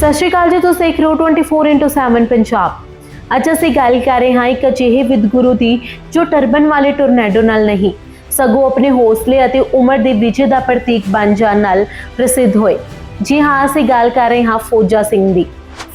ਸਤਿ ਸ਼੍ਰੀ ਅਕਾਲ ਜੀ, ਤੁਸੀਂ ਦੇਖ ਰਹੇ ਹੋ 24/7 ਪੰਜਾਬ। ਅੱਜ ਅਸੀਂ ਗੱਲ ਕਰ ਰਹੇ ਹਾਂ ਇੱਕ ਅਜਿਹੇ ਵਿਦਗੁਰੂ ਦੀ, ਜੋ ਟਰਬਨ ਵਾਲੇ ਟੋਰਨੈਡੋ ਨਾਲ ਨਹੀਂ, ਸਗੋਂ ਆਪਣੇ ਹੌਸਲੇ ਅਤੇ ਉਮਰ ਦੇ ਵਿਜੇ ਦਾ ਪ੍ਰਤੀਕ ਬਣ ਜਾਣ ਨਾਲ ਪ੍ਰਸਿੱਧ ਹੋਏ। ਜੀ ਹਾਂ, ਅਸੀਂ ਗੱਲ ਕਰ ਰਹੇ ਹਾਂ ਫੌਜਾ ਸਿੰਘ ਦੀ।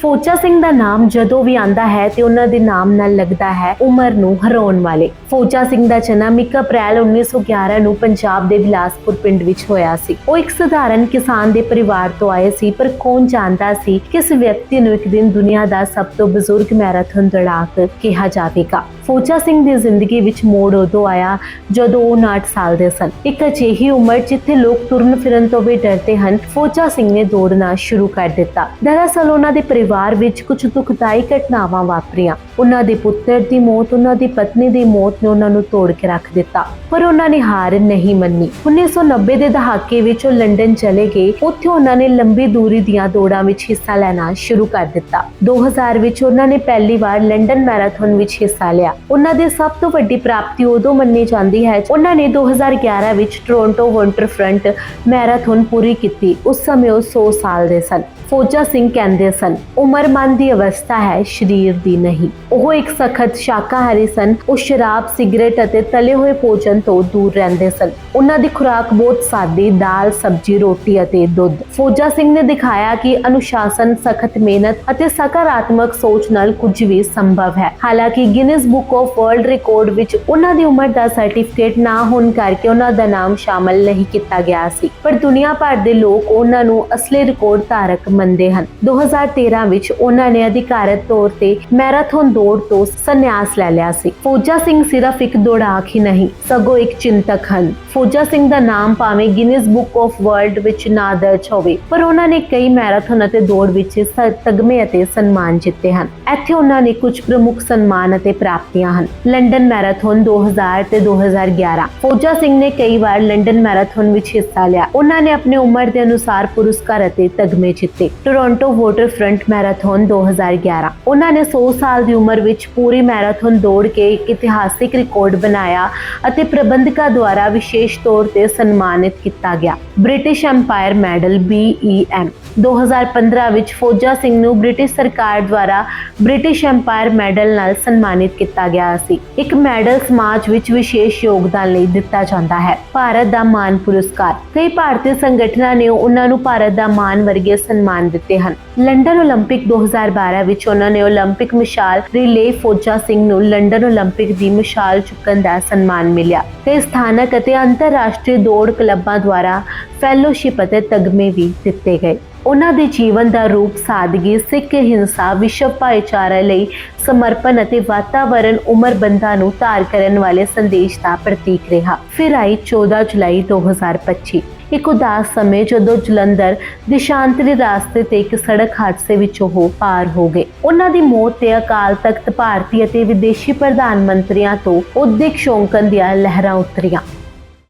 ਫੌਜਾ ਸਿੰਘ ਦਾ ਨਾਮ ਜਦੋਂ ਵੀ ਆਂਦਾ ਹੈ ਤੇ ਉਹਨਾਂ ਦੇ ਨਾਮ ਨਾਲ ਲੱਗਦਾ ਹੈ ਉਮਰ ਨੂੰ ਹਰਾਉਣ ਵਾਲੇ। ਫੌਜਾ ਸਿੰਘ ਦਾ ਜਨਮ 1 ਅਪ੍ਰੈਲ 1911 ਨੂੰ ਪੰਜਾਬ ਦੇ ਬਿਲਾਸਪੁਰ ਪਿੰਡ ਵਿੱਚ ਹੋਇਆ ਸੀ। ਉਹ ਇੱਕ ਸਧਾਰਨ ਕਿਸਾਨ ਦੇ ਪਰਿਵਾਰ ਤੋਂ ਆਏ ਸੀ, ਪਰ ਕੌਣ ਜਾਣਦਾ ਸੀ ਕਿ ਇਸ ਵਿਅਕਤੀ ਨੂੰ ਇੱਕ ਦਿਨ ਦੁਨੀਆ ਦਾ ਸਭ ਤੋਂ ਬਜ਼ੁਰਗ ਮੈਰਾਥਨ ਦੌੜਾਕ ਕਿਹਾ ਜਾਵੇਗਾ। ਫੋਚਾ ਸਿੰਘ ਦੀ ਜ਼ਿੰਦਗੀ ਵਿੱਚ ਮੋੜ ਉਦੋਂ ਆਇਆ ਜਦੋਂ ਉਹ 9 ਸਾਲ ਦੇ ਸਨ। ਇੱਕ ਅਜਿਹੀ ਉਮਰ ਜਿੱਥੇ ਲੋਕ ਤੁਰਨ ਫਿਰਨ ਤੋਂ ਵੀ ਡਰਦੇ ਹਨ, ਫੌਜਾ ਸਿੰਘ ਨੇ ਦੌੜਨਾ ਸ਼ੁਰੂ ਕਰ ਦਿੱਤਾ। ਦਰਅਸਲ ਉਹਨਾਂ ਦੇ ਪਰਿਵਾਰ ਵਿੱਚ ਕੁਝ ਦੁਖਦਾਈ ਘਟਨਾਵਾਂ ਵਾਪਰੀਆਂ। ਉਹਨਾਂ ਦੇ ਪੁੱਤਰ ਦੀ ਮੌਤ, ਉਹਨਾਂ ਦੀ ਪਤਨੀ ਦੀ ਮੌਤ ਨੇ ਉਹਨਾਂ ਨੂੰ ਤੋੜ ਕੇ ਰੱਖ ਦਿੱਤਾ। ਪਰ ਉਹਨਾਂ ਨੇ ਹਾਰ ਨਹੀਂ ਮੰਨੀ। 1990 ਦੇ ਦਹਾਕੇ ਵਿੱਚ ਉਹ ਲੰਡਨ ਚਲੇ ਗਏ। ਉੱਥੇ ਉਹਨਾਂ ਨੇ ਲੰਬੀ ਦੂਰੀ ਦੀਆਂ ਦੌੜਾਂ ਵਿੱਚ ਹਿੱਸਾ ਲੈਣਾ ਸ਼ੁਰੂ ਕਰ ਦਿੱਤਾ। 2000 ਵਿੱਚ ਉਹਨਾਂ ਨੇ ਪਹਿਲੀ ਵਾਰ ਲੰਡਨ ਮੈਰਾਥਨ ਵਿੱਚ ਹਿੱਸਾ ਲਿਆ। ਉਹਨਾਂ ਦੀ ਸਭ ਤੋਂ ਵੱਡੀ ਪ੍ਰਾਪਤੀ ਉਦੋਂ ਮੰਨੀ ਜਾਂਦੀ ਹੈ ਉਹਨਾਂ ਨੇ 2011 ਵਿੱਚ ਟੋਰਾਂਟੋ ਵੰਟਰ ਫਰੰਟ ਮੈਰਾਥਨ ਪੂਰੀ ਕੀਤੀ। ਉਸ ਸਮੇਂ ਉਹ 100 ਸਾਲ ਦੇ ਸਨ। ਫੌਜਾ ਸਿੰਘ ਕਹਿੰਦੇ ਸਨ, ਉਮਰ ਮਨ ਦੀ ਅਵਸਥਾ ਹੈ, ਸਰੀਰ ਦੀ ਨਹੀਂ। ਉਹ ਇੱਕ ਸਖਤ ਸ਼ਾਕਾਹਾਰੀ ਸਨ। ਉਹ ਸ਼ਰਾਬ, ਸਿਗਰਟ ਅਤੇ ਤਲੇ ਹੋਏ ਭੋਜਨ ਤੋਂ ਦੂਰ ਰਹਿੰਦੇ ਸਨ। ਉਹਨਾਂ ਦੀ ਖੁਰਾਕ ਬਹੁਤ ਸਾਦੀ, ਦਾਲ, ਸਬਜ਼ੀ, ਰੋਟੀ ਅਤੇ ਦੁੱਧ। ਫੌਜਾ ਸਿੰਘ ਨੇ ਦਿਖਾਇਆ ਕਿ ਅਨੁਸ਼ਾਸਨ, ਸਖਤ ਮਿਹਨਤ ਅਤੇ ਸਕਾਰਾਤਮਕ ਸੋਚ ਨਾਲ ਕੁਝ ਵੀ ਸੰਭਵ ਹੈ। ਹਾਲਾਂਕਿ Guinness book of world record ਵਿੱਚ ਉਹਨਾਂ ਦੀ ਉਮਰ ਦਾ ਸਰਟੀਫਿਕੇਟ ਨਾ ਹੋਣ ਕਰਕੇ ਉਹਨਾਂ ਦਾ ਨਾਮ ਸ਼ਾਮਲ ਨਹੀਂ ਕੀਤਾ ਗਿਆ ਸੀ। ਪਰ ਦੁਨੀਆ ਭਰ ਦੇ ਲੋਕ ਉਹਨਾਂ ਨੂੰ ਅਸਲੀ ਰਿਕਾਰਡ ਧਾਰਕ ਮੰਨਦੇ ਹਨ। 2013 ਵਿੱਚ ਉਹਨਾਂ ਨੇ ਅਧਿਕਾਰਤ ਤੌਰ ਤੇ ਮੈਰਾਥਨ ਦੌੜ ਤੋਂ ਸੰਨਿਆਸ ਲੈ ਲਿਆ ਸੀ। ਫੌਜਾ ਸਿੰਘ ਸਿਰਫ ਇੱਕ ਦੌੜਾਕ ਹੀ ਨਹੀਂ, ਸਗੋਂ ਇੱਕ ਚਿੰਤਕ ਹਨ। ਫੌਜਾ ਸਿੰਘ ਦਾ ਨਾਮ ਭਾਵੇਂ ਗਿਨੀਜ਼ ਬੁੱਕ ਆਫ ਵਰਲਡ ਵਿੱਚ ਨਾ ਦਰਜ ਹੋਵੇ, ਪਰ ਉਹਨਾਂ ਨੇ ਕਈ ਮੈਰਾਥਨ ਅਤੇ ਦੌੜ ਵਿੱਚ ਤਗਮੇ ਅਤੇ ਸਨਮਾਨ ਜਿੱਤੇ ਹਨ। ਇੱਥੇ ਉਹਨਾਂ ਨੇ ਕੁਝ ਪ੍ਰਮੁੱਖ ਸਨਮਾਨ ਅਤੇ ਪ੍ਰਾਪਤੀਆਂ ਹਨ। ਲੰਡਨ ਮੈਰਾਥਨ 2000 ਤੇ 2011 ਫੌਜਾ ਸਿੰਘ ਨੇ ਕਈ ਵਾਰ ਲੰਡਨ ਮੈਰਾਥਨ ਵਿੱਚ ਹਿੱਸਾ ਲਿਆ। ਉਹਨਾਂ ਨੇ ਆਪਣੇ ਉਮਰ ਦੇ ਅਨੁਸਾਰ ਪੁਰਸਕਾਰ ਅਤੇ ਤਗਮੇ ਜਿੱਤੇ। ਟੋਰਾਂਟੋ ਵਾਟਰ ਫਰੰਟ ਮੈਰਾਥਨ 2011 ਉਹਨਾਂ ਨੇ 100 ਸਾਲ ਦੀ ਉਮਰ ਵਿੱਚ ਪੂਰੀ ਮੈਰਾਥਨ ਦੌੜ ਕੇ ਇੱਕ ਇਤਿਹਾਸਿਕ ਰਿਕਾਰਡ ਬਣਾਇਆ ਅਤੇ ਪ੍ਰਬੰਧਕਾਂ ਦੁਆਰਾ ਵਿਸ਼ੇਸ਼ ਤੌਰ ਤੇ ਸਨਮਾਨਿਤ ਕੀਤਾ ਗਿਆ। ਬ੍ਰਿਟਿਸ਼ ਐਮਪਾਇਰ ਮੈਡਲ BEM 2015 ਵਿੱਚ ਫੌਜਾ ਸਿੰਘ ਨੂੰ ਬ੍ਰਿਟਿਸ਼ ਸਰਕਾਰ ਦੁਆਰਾ ਬ੍ਰਿਟਿਸ਼ ਐਮਪਾਇਰ ਮੈਡਲ ਨਾਲ ਸਨਮਾਨਿਤ ਕੀਤਾ ਗਿਆ ਸੀ। ਇੱਕ ਮੈਡਲ ਸਮਾਜ ਵਿੱਚ ਵਿਸ਼ੇਸ਼ ਯੋਗਦਾਨ ਲਈ ਦਿੱਤਾ ਜਾਂਦਾ ਹੈ। ਭਾਰਤ ਦਾ ਮਾਨ ਪੁਰਸਕਾਰ। ਕਈ ਭਾਰਤੀ ਸੰਗਠਨਾਂ ਨੇ ਉਹਨਾਂ ਨੂੰ ਭਾਰਤ ਦਾ ਮਾਨ ਵਰਗੇ ਸਨਮਾਨ ਦਿੱਤੇ ਹਨ ਲੰਡਨ 올림픽 2012 ਵਿੱਚ ਉਹਨਾਂ ਨੇ 올림픽 ਮਿਸਾਲ ਰਿਲੇ ਫੌਜਾ ਸਿੰਘ ਨੂੰ ਲੰਡਨ 올림픽 ਦੀ ਮਿਸਾਲ ਚੁੱਕਣ ਦਾ ਸਨਮਾਨ ਮਿਲਿਆ ਕਈ ਸਥਾਨਕ ਅਤੇ ਅੰਤਰਰਾਸ਼ਟਰੀ ਦੌੜ ਕਲੱਬਾਂ ਦੁਆਰਾ ਫੈਲੋਸ਼ਿਪ ਅਤੇ ਤਗਮੇ ਵੀ ਦਿੱਤੇ ਗਏ ਉਹਨਾਂ ਦੇ ਜੀਵਨ ਦਾ ਰੂਪ, ਸਾਦਗੀ, ਸਿੱਖ, ਹਿੰਸਾ, ਵਿਸ਼ਵ ਭਾਈਚਾਰੇ ਲਈ ਸਮਰਪਣ ਅਤੇ ਵਾਤਾਵਰਣ ਉਮਰ ਬੰਧਾਂ ਨੂੰ ਧਾਰ ਕਰਨ ਵਾਲੇ ਸੰਦੇਸ਼ ਦਾ ਪ੍ਰਤੀਕ ਰਿਹਾ। ਫਿਰ ਆਈ 14 ਜੁਲਾਈ 2025 ਇੱਕ ਉਦਾਸ ਸਮੇਂ ਜਦੋਂ ਜਲੰਧਰ ਦਿਸ਼ਾਂਤਰੀ ਰਾਸਤੇ ਤੇ ਇੱਕ ਸੜਕ ਹਾਦਸੇ ਵਿੱਚ ਉਹ ਪਾਰ ਹੋ ਗਏ। ਉਹਨਾਂ ਦੀ ਮੌਤ ਤੇ ਅਕਾਲ ਤਖਤ ਭਾਰਤੀ ਅਤੇ ਵਿਦੇਸ਼ੀ ਪ੍ਰਧਾਨ ਮੰਤਰੀਆਂ ਤੋਂ ਉਦਿਕ ਸ਼ੌਂਕਣ ਦੀਆਂ ਲਹਿਰਾਂ ਉਤਰੀਆਂ।